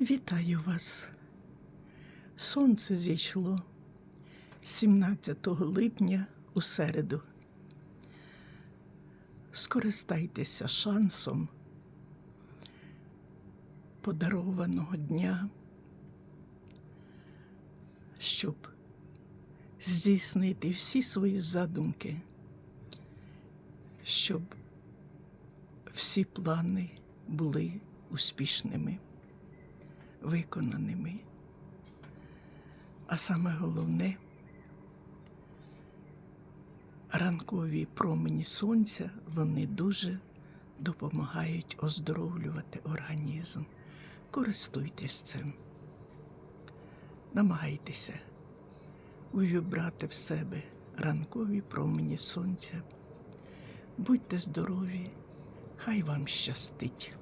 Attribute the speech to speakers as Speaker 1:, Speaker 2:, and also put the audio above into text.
Speaker 1: Вітаю вас. Сонце зійшло 17 липня у середу. Скористайтеся шансом подарованого дня, щоб здійснити всі свої задумки, щоб всі плани були успішними виконаними. А саме головне, ранкові промені сонця вони дуже допомагають оздоровлювати організм. Користуйтесь цим. Намагайтеся увібрати в себе ранкові промені сонця. Будьте здорові, хай вам щастить.